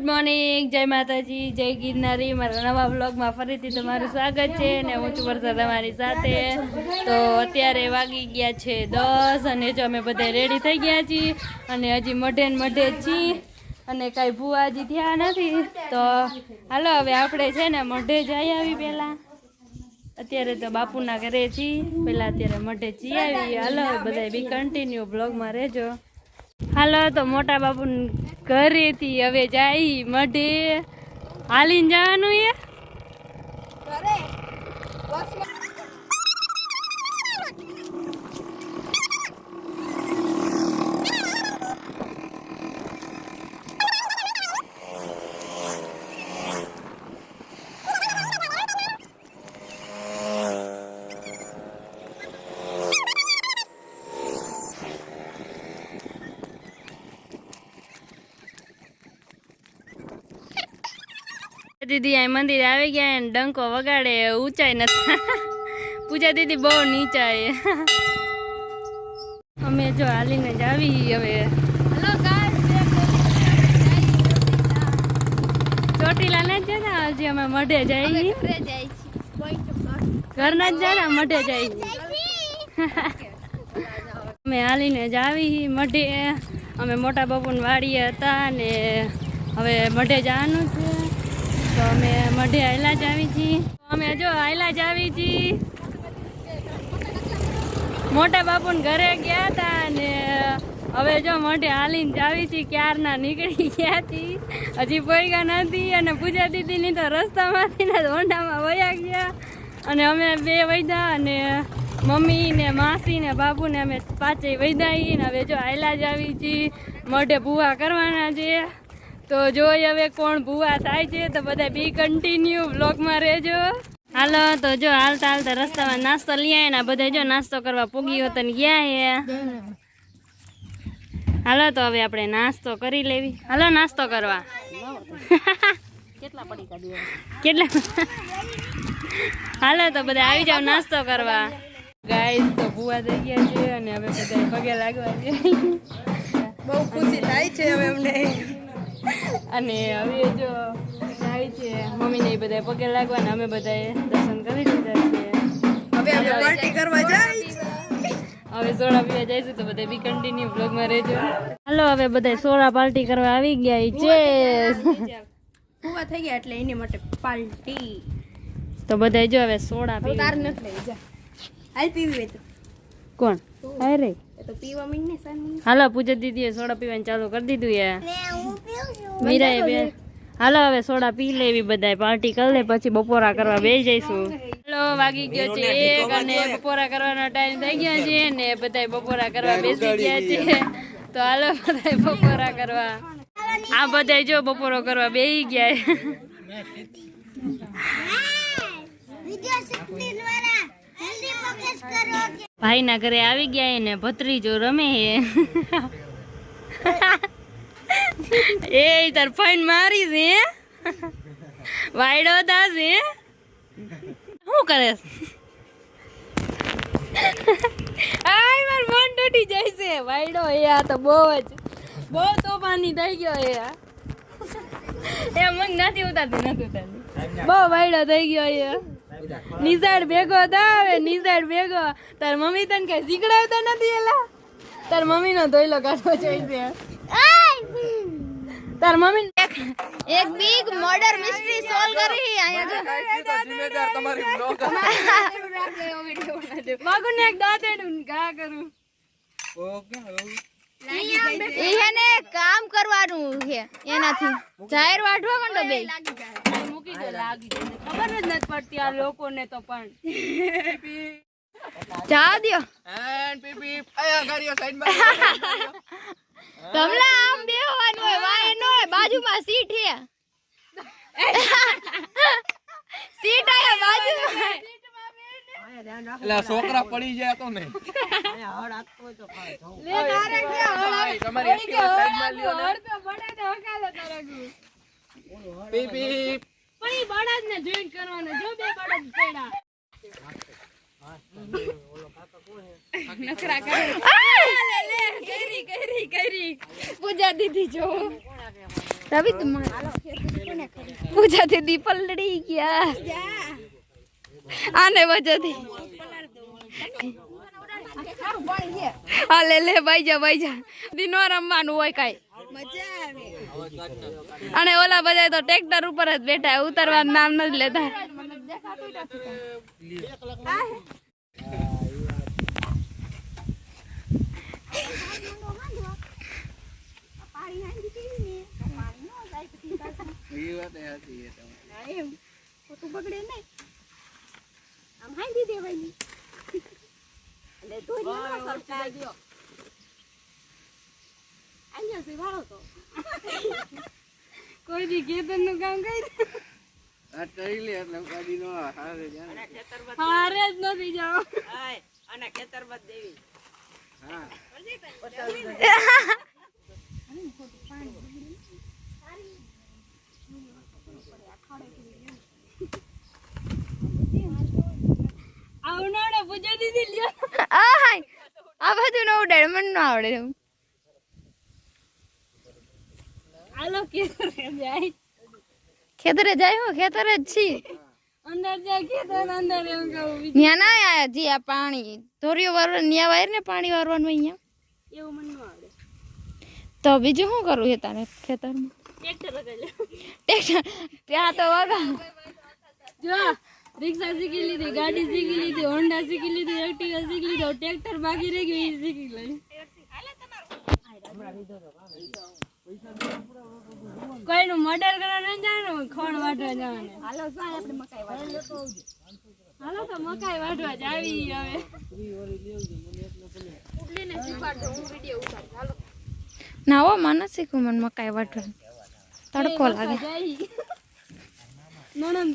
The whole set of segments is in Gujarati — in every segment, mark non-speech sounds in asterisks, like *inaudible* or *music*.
ગુડ મોર્નિંગ જય માતાજી, જય ગિરનારી. મારા નવા બ્લોગમાં ફરીથી તમારું સ્વાગત છે અને હું છું વરસાદ તમારી સાથે. તો અત્યારે વાગી ગયા છે દસ અને જો અમે બધા રેડી થઈ ગયા છીએ અને હજી મઢે ને મઢે જ છીએ અને કાંઈ ભૂવા હજી થયા નથી. તો હાલો, હવે આપણે છે ને મઢે જઈ આવી પહેલાં. અત્યારે તો બાપુના ઘરે છીએ. પહેલાં અત્યારે મઢે જઈ આવી. હાલો બધા બી કન્ટિન્યુ બ્લોગમાં રહેજો. હાલો, તો મોટા બાપુ ઘરેથી હવે જાય મઢે. હાલીને જવાનું એ? દીદી અહીં મંદિરે આવી ગયા અને ડંકો વગાડે ઊંચાઈ નથી. *laughs* પૂજા દીદી બહુ નીચાય *laughs* અમે જો હાલીને જ આવી હવે. ચોટીલા ને જ જતા હજી અમે મઢે જઈ ઘરના જ જાય મઢે જઈ *laughs* અમે હાલીને જ આવી મઢે. અમે મોટા બાપુની વાડીએ હતા અને હવે મઢે જવાનું છે. તો અમે મઢે આયલા જ આવી છીએ અમે જો આયલા જ આવી છીએ મોટા બાપુને ઘરે ગયા હતા અને હવે જો મોઢે હાલીને જ આવી છીએ ક્યારના નીકળી ગયા હતી હજી પોઈગા નથી અને પૂજા દીદીની તો રસ્તામાંથી ને હોન્ડામાં વયા ગયા. અને અમે બે વૈદા અને મમ્મી ને માસી ને બાપુ ને અમે પાંચે વૈદાઈ ને હવે જો આયલા જ આવી છીએ મોઢે ભૂવા કરવાના છે. તો જોઈ હવે કોણ ભૂવા થાય છે તો બધા બી કન્ટિન્યુ બ્લોગમાં રહેજો. હાલો, તો જો હાલતા હાલતા રસ્તામાં નાસ્તો લઈ આવ્યા ને બધા જો નાસ્તો કરવા પૂગી હોત ગયા હે. હાલો, તો હવે આપણે નાસ્તો કરી લેવી. હાલો, નાસ્તો કરવા. કેટલા હાલો, તો બધા આવી જાવ નાસ્તો કરવા. ગાઈસ તો ભૂવા થઈ ગયા છે અને હવે બધા પગે લાગવા છે. બહુ ખુશી થાય છે હવે અમને. અને હવે જો જાય છે મમ્મીને એ બધા પગે લાગવાના અમે બધાએ દર્શન કરી લીધા છે. હવે અમે પાર્ટી કરવા જાય હવે સોડા પીવા જઈશું તો બધા બી કન્ટિન્યુ બ્લોગમાં રહેજો. હાલો હવે બધા સોડા પાર્ટી કરવા આવી ગયા છે. કુવા થઈ ગયા એટલે એની માટે પાર્ટી તો બધા જો હવે સોડા તાર નથી લઈ જા. હાલ પીવી તો. કોણ? અરે તો પીવા માંડ સાની હાલો પૂજા દીદીએ સોડા પીવાનું ચાલુ કરી દીધું યાર મીરાએ બે હાલો હવે સોડા પી લેવી બધાય. પાર્ટી કરી લે પછી બપોરા કરવા બે જઈશું. હાલો વાગી ગયો છે એક અને બપોરા કરવાનો ટાઈમ થઈ ગયો છે ને બધાય બપોરા કરવા બેસી ગયા છે. તો હાલો બધાય બપોરા કરવા. આ બધાય જો બપોરો કરવા બેસી ગયા ભાઈના ઘરે આવી ગયા ને ભત્રીજો રમે હે. એ તાર ફાઈન મારી છે વાયડો દાસ છે શું કરે આય, માર મન તૂટી જાય છે. વાયડો એ આ તો બહુ જ, બહુ તોફાની થઈ ગયો એ આ. એ મગ નથી ઉતારતી નથી ઉતારતી. બહુ વાયડો થઈ ગયો એ નિઝાડ ભેગો થાવે નિઝાડ ભેગો. તાર મમ્મી તને કઈ શીખડાવતા નથી એલા? તાર મમ્મી નો ધોઈલો કાઢવો જોઈએ તાર મમ્મી એક બિગ મર્ડર મિસ્ટ્રી સોલ્વ કરી બાગુ ને એક દાંતેડું ઘા કરું. એને કામ કરવાનું છે એનાથી. જાહેર વાઢવા માંડો બે. મૂકી લાગી ખબર જ નથી પડતી આ લોકોને તો પણ. જા દ્યો. *laughs* તમને આમ બેહવાનું હોય વાય ન હોય બાજુમાં સીટ છે. *laughs* સીટ આયા બાજુમાં એટલે છોકરા પડી જાય તો ને. તમારી પણ બળદ ને જોઈન કરવાનો. જો બે બળદ પેડા નખરા કરે. લે લે કરી કરી કરી પૂજા દીધી જો. રવિ તમાર પૂજા દીદી પલડી ગયા. આને વજહથી હા લે લે ભાઈ જા ભાઈ જા. દિનો રમવાનું હોય કાંઈ. અને ઓલા બધા તો ટ્રેક્ટર ઉપર જ બેઠા ઉતરવાનું નામ નથી લેતા. બગડે નહીં આમ હાંડી દેવાની. એટલે ધોરી સરકાર. દો વાળો તો. કોઈ દી ખેતરનું કામ કરી આ કરી લે એટલે ગાડી નો હારે જાણે. હારે જ નથી જાવ. હા. અને પૂજા દીદી લ્યો. આ હાય આ બધું ન ઉડાડ મને ન આવડે એવું હાલો ખેતર જાય ખેતરે જાય હું ખેતરે જ છી અંદર જાય ખેતર અંદર એમ કહું ત્યાં ના આયા જી આ પાણી ધોરીઓ વારવા ન્યા વાયર ને પાણી વારવાનું અહીંયા એવું મને ન આવડે તો બીજું શું કરવું છે તારે ખેતરમાં ટ્રેક્ટર લગાવી લે ટ્રેક્ટર ત્યાં તો વગા જો રિક્ષા શીખી લીધી ગાડી શીખી લીધી હોન્ડા શીખી લીધી એક્ટિવા શીખી લીધો ટ્રેક્ટર બાકી રહી ગયું એ શીખી લઈ કોઈનું મર્ડર કરવા નહીં જવાનું ખોણ વાટવા જવાનું. હાલો સાહેબ આપણે મકાઈ વાળી હાલો તો મકાઈ વાટવા જ આવી હવે. ઉડલીને શીખવાડજો હું વીડિયો ઉતારું હાલો. ના હો મને શીખવું મને મકાઈ વાટવાનું તડકો લાગે. જાય. નણંદ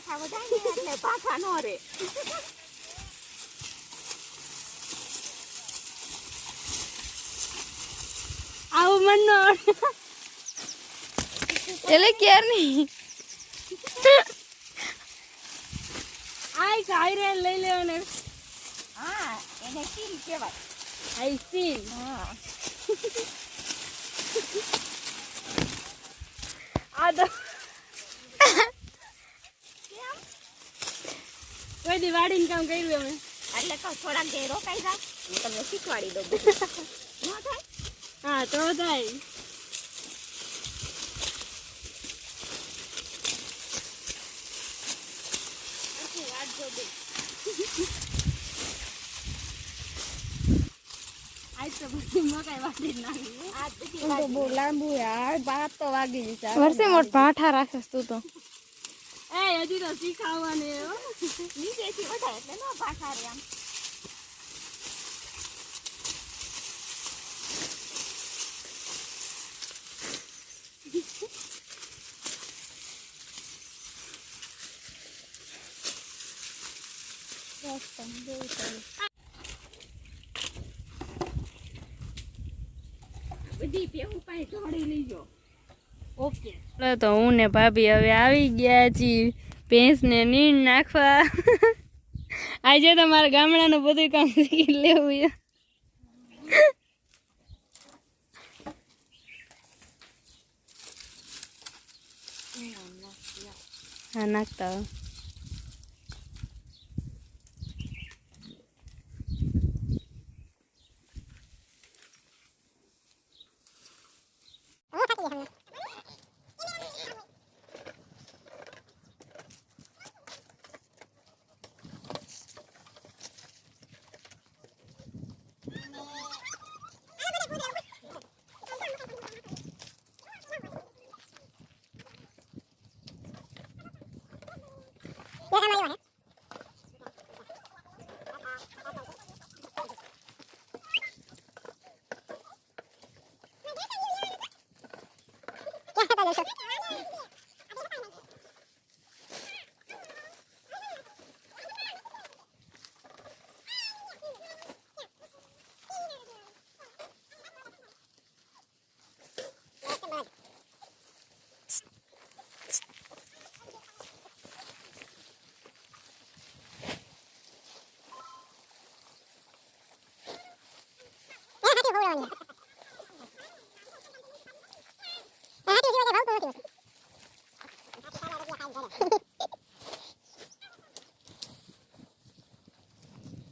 પૂછે દેખા દેખા વધાય ને એટલે પાછા નો રે આવું મન નો એટલે ક્યાર નહીં આઈ ખાઈ રે લઈ લેવાને હા એને સીલ કહેવાય આઈ સી હા આ કોઈ દી વાડીને કામ કર્યું અમે. એટલે કહું થોડાક દે રોકાઈ જા હું તમને શીખવાડી દઉં. બધું *laughs* ન થાય? હા તો થાય. આજ તો બધી મકાઈ વાટી જ નાખી. આ બધી બહુ લાંબુ યાર બાર તો વાગી જશે વર્ષે મોટ ભાઠા રાખેસ તું તો. એ હજી તો શીખાવવાની હો. નીચેથી વધારે એટલે ન પાછા રે આમ બધી ભેહું પાસે ઢોળી લીજો ઓકે. તો હું ને ભાભી હવે આવી ગયા છીએ. ભેંસને નીણ નાખવા. આજે તો મારા ગામડાનું બધું કામ શીખી લેવું હા, નાખતા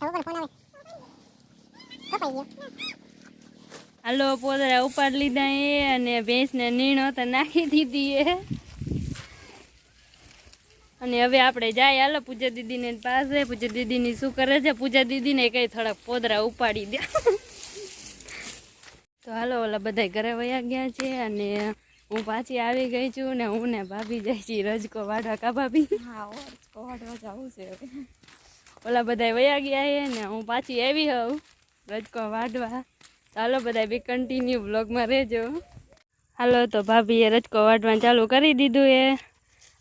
હોય. હાલો પોદરા ઉપાડ લીધા એ અને ભેંસને નીણો તો નાખી દીધી એ. અને હવે આપણે જાય હાલો પૂજા દીદીને પાસે. પૂજા દીદીની શું કરે છે? પૂજા દીદીને કઈ થોડાક પોદરા ઉપાડી દે. તો હાલો ઓલા બધા ઘરે વયા ગયા છે અને હું પાછી આવી ગઈ છું ને હું ને ભાભી જાય છી રજકો વાડવા કા ભાભી? ઓલા બધા વયા ગયા છે ને હું પાછી આવી હોઉં રજકો વાઢવા. ચાલો બધા બી કન્ટિન્યુ બ્લોગમાં રહેજો. હાલો, તો ભાભીએ રજકો વાઢવાનું ચાલુ કરી દીધું એ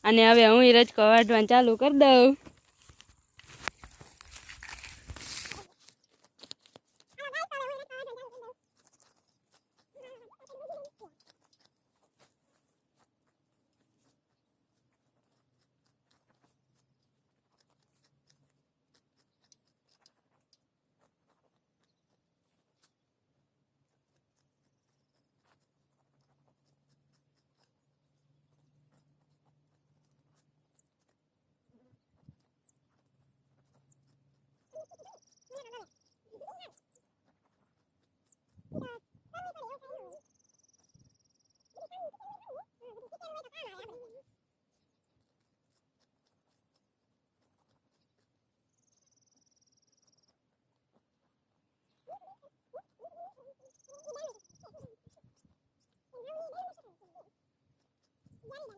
અને હવે હું રજકો વાઢવાનું ચાલુ કરી દઉં. ચાલો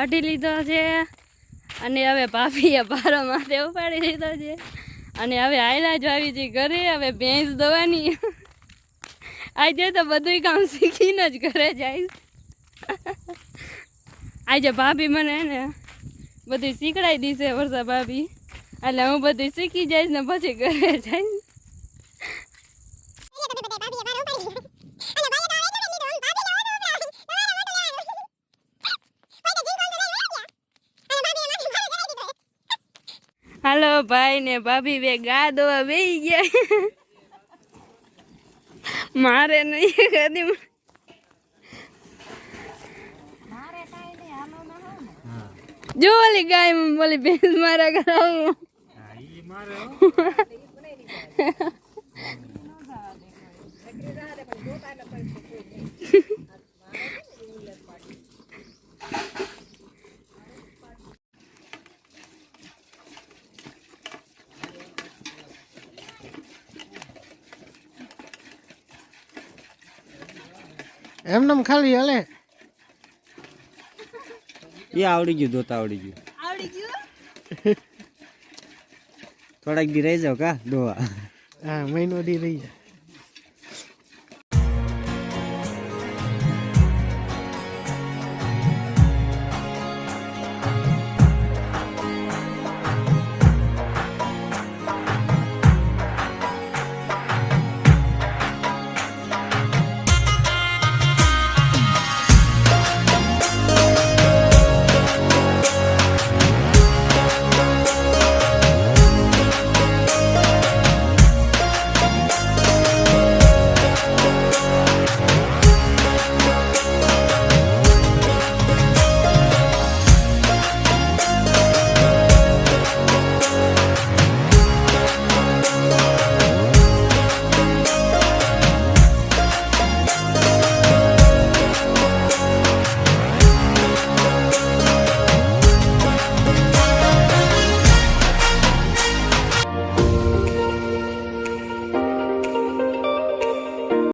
વાઢી લીધો છે અને હવે ભાભીએ બારો માથે ઉપાડી લીધો છે. અને હવે આયલા જ આવી છે ઘરે, હવે ભેંસ દવાની આજે તો બધું કામ શીખીને જ ઘરે જઈશ આજે ભાભી મને ને બધું શીખડાઈ દીશે વર્ષા ભાભી. એટલે હું બધું શીખી જઈશ ને પછી ઘરે જઈશ. હાલો ભાઈ ને ભાભી બે ગા દોવા બેહી ગયા. મારે નહીં કદી જો ઓલી ગાય ઓલી ભેંસ મારા ઘર આવું એમનેમ ખાલી હલે. એ આવડી ગયું દોતા આવડી ગયું. આવડી ગયું? થોડાક દી રહી જાવ કા દોવા. હા મહિનો દી રહી જાય.